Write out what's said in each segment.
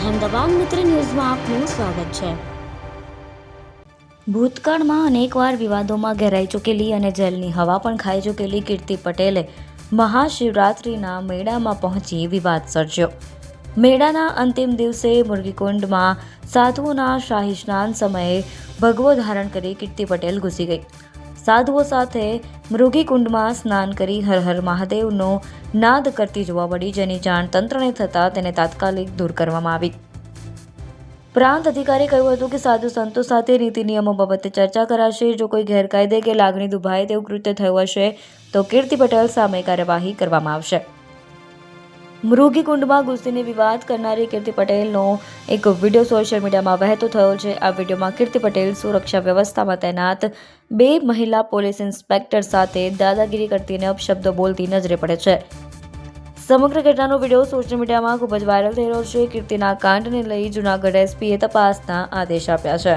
અહેમદાબાદ મિત્ર ન્યૂઝમાં આપનું સ્વાગત છે. ભૂતકાળમાં અનેકવાર વિવાદોમાં ઘેરાઈ ચૂકેલી અને જેલની હવા પણ ખાઈ ચૂકેલી કીર્તિ પટેલે મહાશિવરાત્રિના મેળામાં પહોંચી વિવાદ સર્જ્યો. મેળાના અંતિમ દિવસે મુરગીકુંડમાં સાધુઓના શાહી સ્નાન સમયે ભગવો ધારણ કરી કીર્તિ પટેલ ઘૂસી ગઈ. સાધુઓ સાથે મૃગીકુંડમાં સ્નાન કરી હર હર મહાદેવનો નાદ કરતી જોવા મળી, જેની જાણ તંત્રને થતાં તેને તાત્કાલિક દૂર કરવામાં આવી. પ્રાંત અધિકારી કહ્યું હતું કે સાધુ સંતો સાથે નીતિ નિયમો બાબતે ચર્ચા કરાશે. જો કોઈ ગેરકાયદે કે લાગણી દુભાય તેવું કૃત્ય થયું હશે, તો કીર્તિ પટેલ સામે કાર્યવાહી કરવામાં આવશે. મૃગી કુંડમાં ઘૂસીને વિવાદ કરનારી કીર્તિ પટેલનો એક વીડિયો સોશિયલ મીડિયામાં વહેતો થયો છે. આ વિડીયોમાં કીર્તિ પટેલ સુરક્ષા વ્યવસ્થામાં તૈનાત બે મહિલા પોલીસ ઇન્સ્પેક્ટર સાથે દાદાગીરી કરતીને અપશબ્દો બોલતી નજરે પડે છે. સમગ્ર ઘટનાનો વીડિયો સોશિયલ મીડિયામાં ખૂબ જ વાયરલ થઈ રહ્યો છે. કીર્તિના કાંડને લઈ જૂનાગઢ એસપીએ તપાસના આદેશ આપ્યા છે.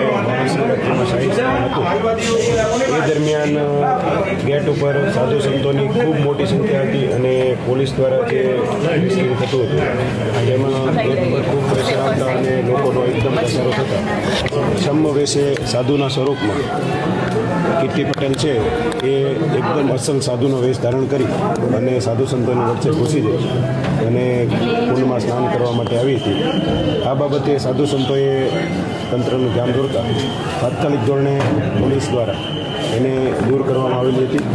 એ દરમિયાન ગેટ ઉપર સાધુ સંતોની ખૂબ મોટી સંખ્યા હતી અને પોલીસ દ્વારા જે મિસ્ત્રી થતું હતું, જેમાં ગેટ ઉપર ખૂબ પ્રેશર આવતા અને લોકોનો એકદમ પ્રસારો થતા. સમવેશે સાધુના સ્વરૂપમાં કીર્તિ પટેલ છે, એ એકદમ અસલ સાધુનો વેશ ધારણ કરી અને સાધુ સંતોની વચ્ચે ઘૂસી જાય અને કુંડમાં સ્નાન કરવા માટે આવી હતી. આ બાબતે સાધુ સંતોએ તંત્રનું ધ્યાન દોરતા તાત્કાલિક ધોરણે પોલીસ દ્વારા એને દૂર કરવામાં આવેલી હતી.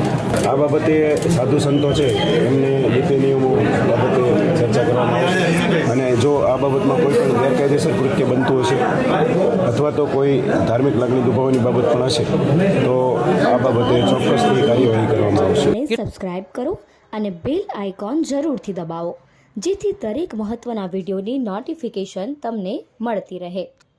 આ બાબતે સાધુ સંતો છે, એમને નીતિ નિયમો બાબતે ચર્ચા કરવામાં આવી અને જો આ બાબતમાં કોઈ પણ ગેરકાયદેસર કૃત્ય બનતું હશે અથવા તો કોઈ ધાર્મિક લાગણી દુભાવવાની બાબત પણ હશે, તો આ બાબતે ચોક્કસથી કાર્યવાહી કરવામાં આવશે. સબસ્ક્રાઇબ કરો અને બેલ આઇકોન જરૂરથી દબાવો, જેથી દરેક મહત્વના વિડીયોની નોટિફિકેશન તમને મળતી રહે.